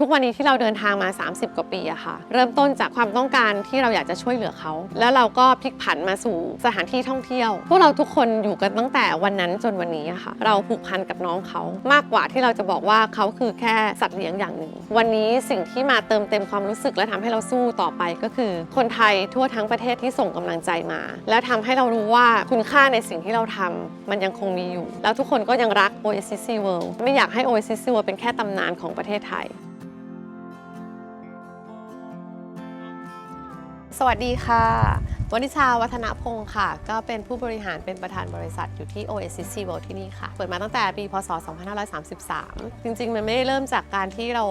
ทุกวันนี้ที่เราเดินทางมา 30 กว่าปีอะค่ะ เริ่มต้นจากความต้องการที่เราอยากจะช่วยเหลือเขา แล้วเราก็พลิกผันมาสู่สถานที่ท่องเที่ยว พวกเราทุกคนอยู่กันตั้งแต่วันนั้นจนวันนี้อะค่ะ เราผูกพันกับน้องเขามากกว่าที่เราจะบอกว่าเขาคือแค่สัตว์เลี้ยงอย่างหนึ่ง วันนี้สิ่งที่มาเติมเต็มความรู้สึกและทำให้เราสู้ต่อไปก็คือ คนไทยทั่วทั้งประเทศที่ส่งกำลังใจมา และทำให้เรารู้ว่าคุณค่าในสิ่งที่เราทำมันยังคงมีอยู่ แล้วทุกคนก็ยังรัก Oasis World ไม่อยากให้ Oasis World เป็นแค่ตำนานของประเทศไทย สวัสดีค่ะ วนิชาวัฒนพงศ์ค่ะ ก็เป็นผู้บริหารเป็นประธานบริษัทอยู่ที่ Oasis Sea World ที่นี่ค่ะ เปิดมาตั้งแต่ปี พศ 2533 จริงๆ มันไม่ได้เริ่มจากการที่เรา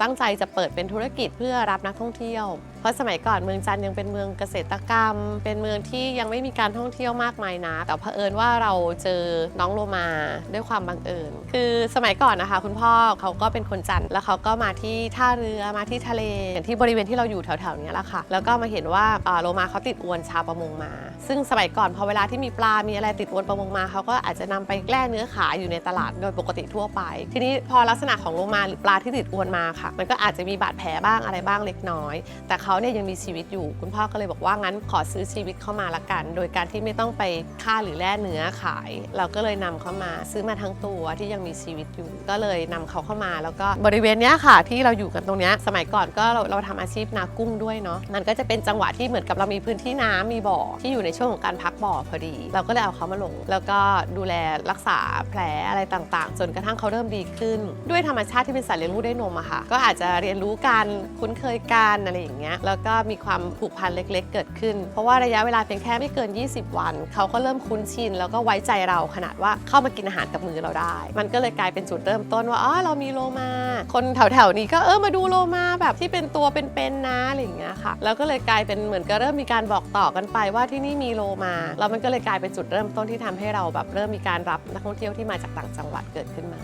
ตั้งใจจะเปิดเป็นธุรกิจเพื่อรับนักท่องเที่ยว เพราะสมัยก่อนเมืองจันทร์ยังเป็นเมืองเกษตรกรรม เป็นเมืองที่ยังไม่มีการท่องเที่ยวมากมายนะแต่เผอิญว่าเราเจอน้องโลมาด้วยความบังเอิญ คือสมัยก่อนนะคะ คุณพ่อเขาก็เป็นคนจันทร์แล้วเขาก็มาที่ท่าเรือมาที่ทะเลอย่างที่บริเวณที่เราอยู่แถวๆนี้แหละค่ะ แล้วก็มาเห็นว่าอ่าโลมาเขาติดอวนชาวประมงมา ซึ่งสมัยก่อนพอเวลาที่มีปลา มีอะไรติดอวนประมงมาเขาก็อาจจะนำไปแกล่เนื้อขายอยู่ในตลาดโดยปกติทั่วไป ทีนี้พอลักษณะของโลมาหรือปลาที่ติดอวนมาค่ะ มันก็อาจจะมีบาดแผลบ้างอะไรบ้างเล็กน้อย แต่เขาเนี่ยยังมีชีวิตอยู่ คุณพ่อก็เลยบอกว่างั้นขอซื้อชีวิตเข้ามาละกัน โดยการที่ไม่ต้องไปฆ่าหรือแล่เนื้อขาย เราก็เลยนำเข้ามาซื้อมาทั้งตัวที่ยังมีชีวิตอยู่ ก็เลยนำเขาเข้ามา แล้วก็บริเวณเนี้ยค่ะ ที่เราอยู่กันตรงเนี้ยสมัยก่อนก็เราเราทำอาชีพนากุ้งด้วยเนาะมันก็จะเป็นจังหวะที่เหมือนกับเรามีพื้นที่น้ำมีบ่อที่อยู่ในช่วงของการพักบ่อพอดี เราก็เลยเอาเขามาลง แล้วก็ดูแลรักษาแผลอะไรต่างๆ จนกระทั่งเขาเริ่มดีขึ้น ด้วยธรรมชาติที่เป็นสัตว์เลี้ยงลูกด้วยนมอะค่ะ ก็อาจจะเรียนรู้กันคุ้นเคยกันอะไรอย่างเงี้ย แล้วก็มีความผูกพันเล็กๆ เกิดขึ้น เพราะว่าระยะเวลาเพียงแค่ไม่เกิน 20 วัน เขาก็เริ่มคุ้นชิน แล้วก็ไว้ใจเราขนาดว่าเข้ามากินอาหารกับมือเราได้ มันก็เลยกลายเป็นจุดเริ่มต้นว่าอ๋อเรามีโลมา คนแถวๆนี้ก็เออมาดูโลมาแบบที่เป็นตัวเป็นๆนะอะไรอย่างเงี้ยค่ะ แล้วก็เลยกลายเป็นเหมือนก็เริ่มมีการบอกต่อกันไปว่าที่นี่มีโลมาแล้วมันก็เลยกลายเป็นจุดเริ่มต้นที่ทำให้เราแบบเริ่มมีการรับนักท่องเที่ยวที่มาจากต่างจังหวัดเกิดขึ้นมา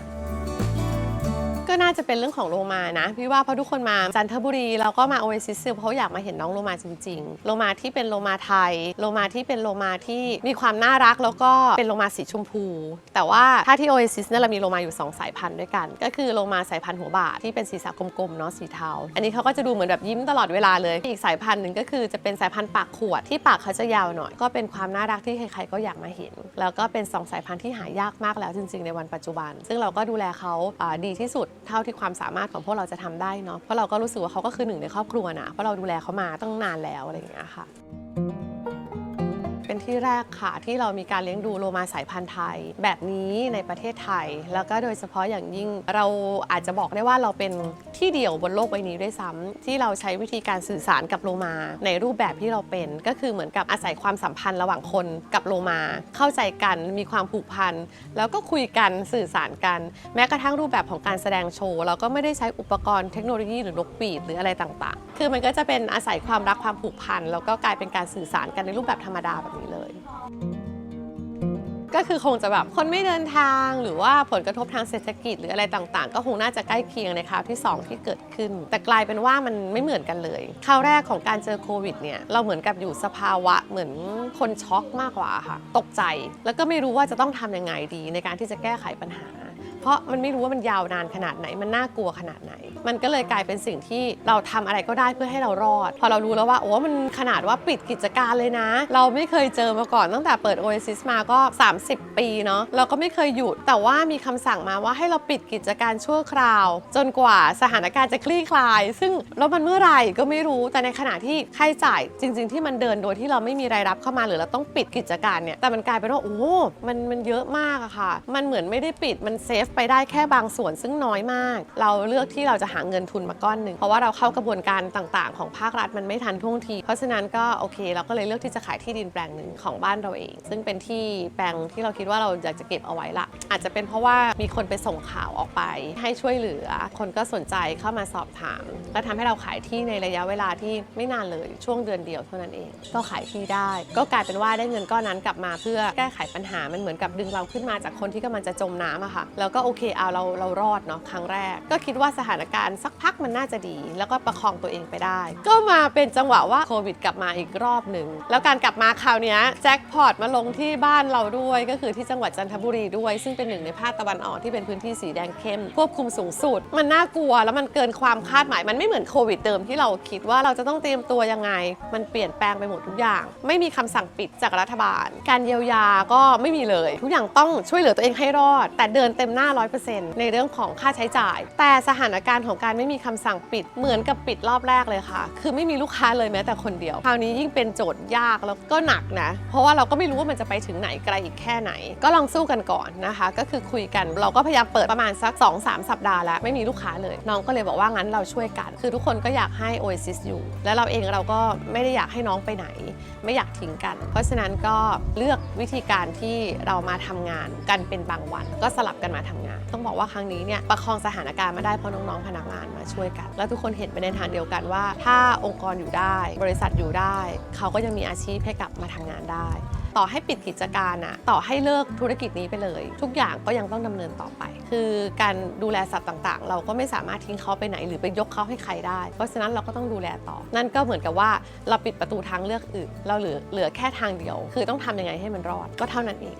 ก็น่าจะเป็นเรื่องของโลมานะพี่ว่าเพราะทุกคนมาจันทบุรีเราก็มาโอเอซิสเพราะอยากมาเห็นน้องโลมาจริง ๆ โลมาที่เป็นโลมาไทย โลมาที่เป็นโลมาที่มีความน่ารักแล้วก็เป็นโลมาสีชมพู แต่ว่าถ้าที่โอเอซิสเนี่ยเรามีโลมาอยู่ 2 สายพันธุ์ด้วยกัน ก็คือโลมาสายพันธุ์หัวบาทที่เป็นสีสันกลมๆเนาะสีเทา อันนี้เขาก็จะดูเหมือนแบบยิ้มตลอดเวลาเลย อีกสายพันธุ์หนึ่งก็คือจะเป็นสายพันธุ์ปากขวดที่ปากเขาจะยาวหน่อย ก็เป็นความน่ารักที่ใครๆก็อยากมาเห็น แล้วก็เป็นสองสายพันธุ์ที่หายากมากแล้วจริง ๆ ในวันปัจจุบัน ซึ่งเราก็ดูแลเขาดีที่สุดเท่าที่ความสามารถของพวกเราจะทำได้เนาะเพราะเราก็รู้สึกว่าเขาก็คือหนึ่งในครอบครัวนะเพราะเราดูแลเขามาตั้งนานแล้วอะไรอย่างเงี้ยค่ะ ที่แรกค่ะ ที่เรามีการเลี้ยงดูโลมาสายพันธุ์ไทย แบบนี้ในประเทศไทย แล้วก็โดยเฉพาะอย่างยิ่งเราอาจจะบอกได้ว่าเราเป็นที่เดียวบนโลกใบนี้ด้วยซ้ำที่เราใช้วิธีการสื่อสารกับโลมา ในรูปแบบที่เราเป็น ก็คือเหมือนกับอาศัยความสัมพันธ์ระหว่างคนกับโลมา เข้าใจกันมีความผูกพันแล้วก็คุยกันสื่อสารกัน แม้กระทั่งรูปแบบของการแสดงโชว์เราก็ไม่ได้ใช้อุปกรณ์เทคโนโลยีหรือนกปีดหรืออะไรต่างๆ คือมันก็จะเป็นอาศัยความรักความผูกพันแล้วก็กลายเป็นการสื่อสารกันในรูปแบบธรรมดาแบบนี้เลย ก็คือคงจะแบบคนไม่เดินทางหรือว่าผลกระทบทางเศรษฐกิจหรืออะไรต่างๆ ก็คงน่าจะใกล้เคียงในคราวที่ 2 ที่เกิดขึ้น แต่กลายเป็นว่ามันไม่เหมือนกันเลยคราวแรกของการเจอโควิดเนี่ยเราเหมือนกับอยู่สภาวะเหมือนคนช็อกมากกว่าค่ะ ตกใจแล้วก็ไม่รู้ว่าจะต้องทำยังไงดีในการที่จะแก้ไขปัญหา เพราะมันไม่รู้ว่ามันยาวนานขนาดไหนมันน่ากลัวขนาดไหน มันก็เลยกลายเป็นสิ่งที่เราทำอะไรก็ได้เพื่อให้เรารอด พอเรารู้แล้วว่าโอ้มันขนาดว่าปิดกิจการเลยนะ เราไม่เคยเจอมาก่อนตั้งแต่เปิด Oasis มาก็ 30 ปีเนาะเราก็ไม่เคยหยุด แต่ว่ามีคำสั่งมาว่าให้เราปิดกิจการชั่วคราว จนกว่าสถานการณ์จะคลี่คลาย ซึ่งแล้วมันเมื่อไหร่ก็ไม่รู้แต่ในขณะที่ค่าใช้จ่ายจริง ๆ ที่มันเดินโดยที่เราไม่มีรายรับเข้ามาหรือเราต้องปิดกิจการเนี่ยแต่มันกลายเป็นว่าโอ้มันมันเยอะมากอะค่ะ มันเหมือนไม่ได้ปิดมันเซฟไปได้แค่บางส่วนซึ่งน้อยมาก เราเลือกที่เราจะหาเงินทุนมาก้อนหนึ่งเพราะว่าเราเข้ากระบวนการต่างๆ ของภาครัฐมันไม่ทันท่วงที เพราะฉะนั้นก็โอเค เราก็เลยเลือกที่จะขายที่ดินแปลงหนึ่งของบ้านเราเอง ซึ่งเป็นที่แปลงที่เราคิดว่าเราอยากจะเก็บเอาไว้ละอาจจะเป็นเพราะว่ามีคนไปส่งข่าวออกไป ให้ช่วยเหลือ คนก็สนใจเข้ามาสอบถาม ก็ทำให้เราขายที่ในระยะเวลาที่ไม่นานเลยช่วงเดือนเดียวเท่านั้นเอง ก็ขายที่ได้ ก็กลายเป็นว่าได้เงินก้อนนั้นกลับมาเพื่อแก้ไขปัญหามันเหมือนกับดึงเราขึ้นมาจากคนที่กำลังจะจมน้ำอะค่ะแล้วก็โอเคเอาเราเรารอดเนาะครั้งแรก ก็คิดว่าสถานการณ์การสักพักมันน่าจะดี แล้วก็ประคองตัวเองไปได้ ก็มาเป็นจังหวะว่าโควิดกลับมาอีกรอบหนึ่ง แล้วการกลับมาคราวนี้แจ็คพอตมาลงที่บ้านเราด้วยก็คือที่จังหวัดจันทบุรีด้วย ซึ่งเป็นหนึ่งในภาคตะวันออกที่เป็นพื้นที่สีแดงเข้ม ควบคุมสูงสุด มันน่ากลัวแล้วมันเกินความคาดหมาย มันไม่เหมือนโควิดเดิมที่เราคิดว่าเราจะต้องเตรียมตัวยังไง มันเปลี่ยนแปลงไปหมดทุกอย่าง ไม่มีคำสั่งปิดจากรัฐบาล การเยียวยาก็ไม่มีเลย ทุกอย่างต้องช่วยเหลือตัวเองให้รอด แต่เดินเต็มหน้า100%ในเรื่องของค่าใช้จ่าย แต่สถานการณ์ของการไม่มีคำสั่งปิดเหมือนกับปิดรอบแรกเลยค่ะ คือไม่มีลูกค้าเลยแม้แต่คนเดียว คราวนี้ยิ่งเป็นโจทย์ยากแล้วก็หนักนะ เพราะว่าเราก็ไม่รู้ว่ามันจะไปถึงไหนไกลอีกแค่ไหน ก็ลองสู้กันก่อนนะคะ ก็คือคุยกันเราก็พยายามเปิดประมาณสัก 2-3 สัปดาห์แล้วไม่มีลูกค้าเลย น้องก็เลยบอกว่างั้นเราช่วยกัน คือทุกคนก็อยากให้ Oasis อยู่ แล้วเราเองเราก็ไม่ได้อยากให้น้องไปไหน ไม่อยากทิ้งกัน เพราะฉะนั้นก็เลือกวิธีการที่เรามาทำงานกันเป็นบางวัน ก็สลับกันมาทำงาน ต้องบอกว่าครั้งนี้เนี่ยประคองสถานการณ์มาได้เพราะน้องๆพนักงานมาช่วยกัน แล้วทุกคนเห็นไปในทางเดียวกันว่า ถ้าองค์กรอยู่ได้ บริษัทอยู่ได้ เขาก็ยังมีอาชีพให้กลับมาทำงานได้ ต่อให้ปิดกิจการอะต่อให้เลิกธุรกิจนี้ไปเลย ทุกอย่างก็ยังต้องดำเนินต่อไป คือการดูแลสัตว์ต่างๆ เราก็ไม่สามารถทิ้งเขาไปไหน หรือไปยกเขาให้ใครได้ เพราะฉะนั้นเราก็ต้องดูแลต่อ นั่นก็เหมือนกับว่าเราปิดประตูทางเลือกอื่น เราเหลือเหลือแค่ทางเดียว คือต้องทำยังไงให้มันรอด ก็เท่านั้นเอง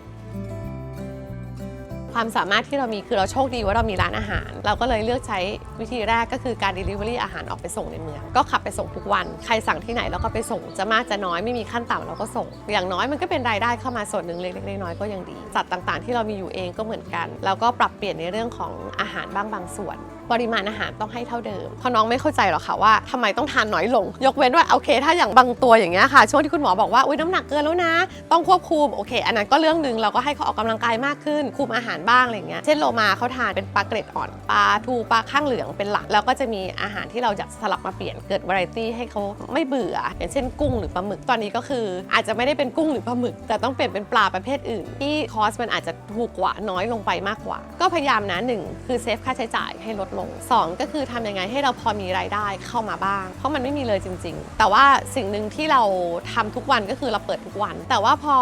ความสามารถที่เรามีคือเราโชคดีว่าเรามีร้านอาหาร เราก็เลยเลือกใช้วิธีแรกก็คือการ Delivery อาหารออกไปส่งในเมือง ก็ขับไปส่งทุกวัน ใครสั่งที่ไหนเราก็ไปส่ง จะมากจะน้อยไม่มีขั้นต่ำเราก็ส่ง อย่างน้อยมันก็เป็นรายได้เข้ามาส่วนหนึ่งเล็กๆน้อยๆก็ยังดี สัตว์ต่างๆ ที่เรามีอยู่เองก็เหมือนกัน เราก็ปรับเปลี่ยนในเรื่องของอาหารบ้างบางส่วน ปริมาณอาหารต้องให้เท่าเดิม เพราะน้องไม่เข้าใจหรอกค่ะว่าทำไมต้องทานน้อยลง ยกเว้นว่าโอเค ถ้าอย่างบางตัวอย่างเงี้ยค่ะ ช่วงที่คุณหมอบอกว่าอุ้ยน้ำหนักเกินแล้วนะ ต้องควบคุมโอเค อันนั้นก็เรื่องหนึ่งเราก็ให้เขาออกกำลังกายมากขึ้น คุมอาหารบ้างอะไรเงี้ยเช่นโลมาเขาทานเป็นปลาเกร็ดอ่อนปลาทูปลาข้างเหลืองเป็นหลัก แล้วก็จะมีอาหารที่เราอยากสลับมาเปลี่ยนเกิดวาไรตี้ให้เขาไม่เบื่อ อย่างเช่นกุ้งหรือปลาหมึกตอนนี้ก็คือ อาจจะไม่ได้เป็นกุ้งหรือปลาหมึก แต่ต้องเปลี่ยนเป็นปลาประเภทอื่น ที่คอสมันอาจจะถูกกว่าน้อยลงไปมากกว่า ก็พยายามนะหนึ่งคือเซฟค่าใช้จ่ายให้ลดลงสองก็คือทำยังไงให้เราพอมีรายได้เข้ามาบ้าง เพราะมันไม่มีเลยจริง ๆ แต่ว่าสิ่งหนึ่งที่เราทำทุกวันก็คือเราเปิดทุกวัน แต่ว่าพอ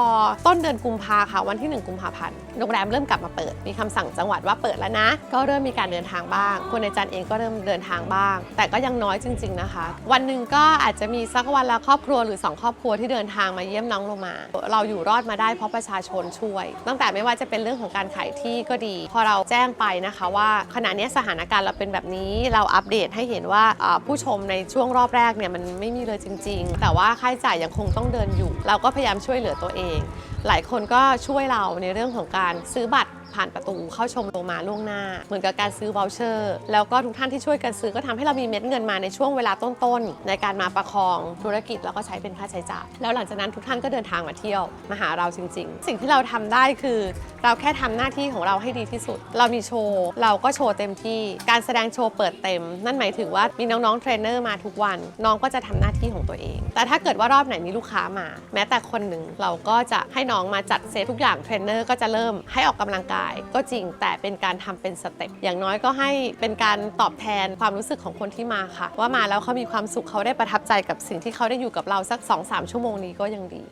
ต้นเดือนกุมภาค่ะวันที่ 1 กุมภาพันธ์โรงแรมเริ่มกลับมาเปิด มีคำสั่งจังหวัดว่าเปิดแล้วนะ ก็เริ่มมีการเดินทางบ้าง คนในจันทร์เองก็เริ่มเดินทางบ้าง แต่ก็ยังน้อยจริง ๆนะคะ วันหนึ่งก็อาจจะมีสักวันละครอบครัวหรือ 2 ครอบครัวที่เดินทางมาเยี่ยมน้องโลมา เราอยู่รอดมาได้เพราะประชาชนช่วย ตั้งแต่ไม่ว่าจะเป็นเรื่องของการขายที่ก็ดี พอเราแจ้งไปนะคะว่าขณะนี้สถานการณ์เราเป็นแบบนี้เราอัปเดตให้เห็นว่าผู้ชมในช่วงรอบแรกเนี่ยมันไม่มีเลยจริง ๆ แต่ว่าค่าใช้จ่ายยังคงต้องเดินอยู่ เราก็พยายามช่วยเหลือตัวเอง หลายคนก็ช่วยเราในเรื่องของการซื้อบัตร ผ่านประตูเข้าชมโลมาล่วงหน้า เหมือนกับการซื้อ v o ลเชอร์ แล้วก็ทุกท่านที่ช่วยกันซื้อก็ทำให้เรามีเม็ดเงินมาในช่วงเวลาต้นๆ ในการมาประคองธุรกิจแล้วก็ใช้เป็นค่าใช้จ่าย แล้วหลังจากนั้นทุกท่านก็เดินทางมาเที่ยวมาหาเราจริง ๆ สิ่งที่เราทำได้คือเราแค่ทำหน้าที่ของเราให้ดีที่สุด เรามีโชว์ เราก็โชว์เต็มที่ การแสดงโชว์เปิดเต็ม นั่นหมายถึงว่ามีน้องๆเทรนเนอร์มาทุกวัน น้องก็จะทำหน้าที่ของตัวเอง แต่ถ้าเกิดว่ารอบไหนมีลูกค้ามา แม้แต่คนหนึ่งเราก็จะให้น้องมาจัดเซตทุกอย่างเทรนเนอร์ก็จะเริ่มให้ออกกำลังกายก็จริงแต่เป็นการทำเป็นสเต็ปอย่างน้อยก็ให้เป็นการตอบแทนความรู้สึกของคนที่มาค่ะ ว่ามาแล้วเขามีความสุขเขาได้ประทับใจกับสิ่งที่เขาได้อยู่กับเราสัก 2-3 ชั่วโมงนี้ก็ยังดี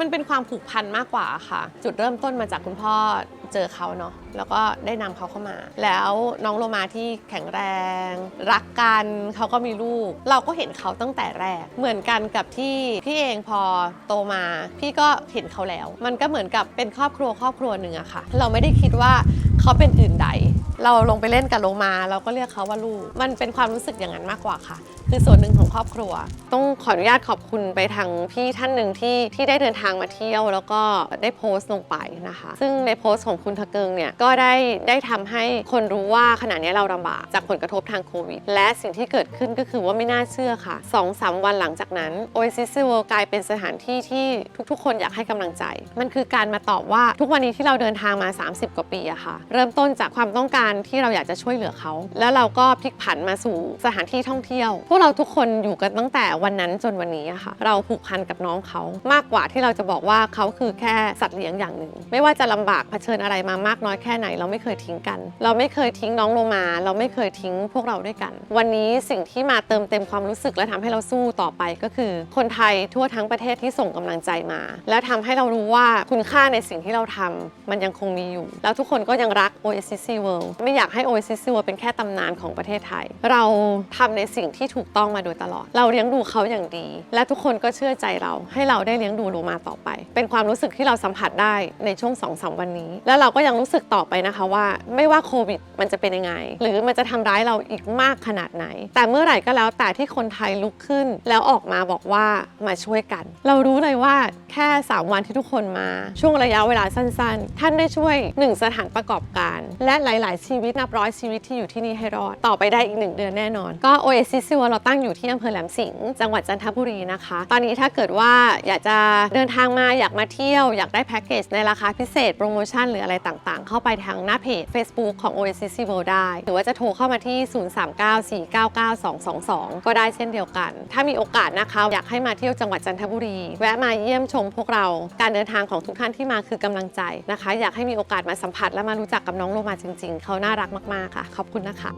มันเป็นความผูกพันมากกว่าค่ะ จุดเริ่มต้นมาจากคุณพ่อ เจอเขาเนาะแล้วก็ได้นำเขาเข้ามา แล้วน้องโลมาที่แข็งแรง รักกันเขาก็มีลูก เราก็เห็นเขาตั้งแต่แรก เหมือนกันกับที่พี่เองพอโตมา พี่ก็เห็นเขาแล้ว มันก็เหมือนกับเป็นครอบครัวครอบครัวหนึ่งอะค่ะ เราไม่ได้คิดว่าเขาเป็นอื่นใด เราลงไปเล่นกับโลมา เราก็เรียกเขาว่าลูก มันเป็นความรู้สึกอย่างนั้นมากกว่าค่ะ คือส่วนหนึ่งของครอบครัว ต้องขออนุญาตขอบคุณไปทางพี่ท่านหนึ่งที่ที่ได้เดินทางมาเที่ยว แล้วก็ได้โพสต์ลงไปนะคะ ซึ่งในโพสต์ของคุณทะเกิงเนี่ยก็ได้ได้ทำให้คนรู้ว่าขณะนี้เราลำบากจากผลกระทบทางโควิด และสิ่งที่เกิดขึ้นก็คือว่าไม่น่าเชื่อค่ะ2อสวันหลังจากนั้น Oasis World กลายเป็นสถานที่ที่ทุกๆ คนอยากให้กำลังใจ มันคือการมาตอบว่าทุกวันนี้ที่เราเดินทางมา 30 กว่าปีอะค่ะ เริ่มต้นจากความต้องการที่เราอยากจะช่วยเหลือเขา แล้วเราก็พลิกผันมาสู่สถานที่ท่องเที่ยว พวกเราทุกคนอยู่กันตั้งแต่วันนั้นจนวันนี้อะค่ะ เราผูกพันกับน้องเขามากกว่าที่เราจะบอกว่าเขาคือแค่สัตว์เลี้ยงอย่างหนึ่ง ไม่ว่าจะลำบากเผชิญอะไรมามากน้อยแค่ไหน เราไม่เคยทิ้งกัน เราไม่เคยทิ้งน้องโลมา เราไม่เคยทิ้งพวกเราด้วยกัน วันนี้สิ่งที่มาเติมเต็มความรู้สึกและทำให้เราสู้ต่อไปก็คือ คนไทยทั่วทั้งประเทศที่ส่งกำลังใจมา และทำให้เรารู้ว่าคุณค่าในสิ่งที่เราทำมันยังคงมีอยู่ แล้วทุกคนก็ยังรัก Oasis Sea World ไม่อยากให้ Oasis World เป็นแค่ตำนานของประเทศไทย เราทำในสิ่งที่ถูกต้องมาโดยตลอด เราเลี้ยงดูเขาอย่างดี และทุกคนก็เชื่อใจเราให้เราได้เลี้ยงดูโลมาต่อไป เป็นความรู้สึกที่เราสัมผัสได้ในช่วง2อสวันนี้ แล้วเราก็ยังรู้สึกต่อไปนะคะว่า ไม่ว่าโควิดมันจะเป็นยังไง หรือมันจะทำร้ายเราอีกมากขนาดไหน แต่เมื่อไหร่ก็แล้วแต่ที่คนไทยลุกขึ้น แล้วออกมาบอกว่ามาช่วยกัน เรารู้เลยว่าแค่ 3 วันที่ทุกคนมา ช่วงระยะเวลาสั้น ๆ ท่านได้ช่วย 1 สถานประกอบการ และหลาย ๆชีวิตนับร้อยชีวิตที่อยู่ที่นี่ให้รอด ต่อไปได้อีก1เดือนแน่นอน ก็ Oasis ซิวเราตั้งอยู่ที่อำเภอแหลมสิงห์จังหวัดจันทบุรีนะคะ ตอนนี้ถ้าเกิดว่าอยากจะเดินทางมาอยากมาเที่ยว อยากได้แพ็กเกจในราคาพิเศษ โปรโมชั่นหรืออะไรต่างๆ เข้าไปทางหน้าเพจ Facebook ของ Oasis World ได้ หรือว่าจะโทรเข้ามาที่ 0394992222 ก็ได้เช่นเดียวกัน ถ้ามีโอกาสนะคะ อยากให้มาเที่ยวจังหวัดจันทบุรี แวะมาเยี่ยมชมพวกเรา การเดินทางของทุกท่านที่มาคือกำลังใจนะคะ อยากให้มีโอกาสมาสัมผัสและมารู้จักกับน้องโลมาจริงๆเขาน่ารักมาก ๆ ค่ะ ขอบคุณนะคะ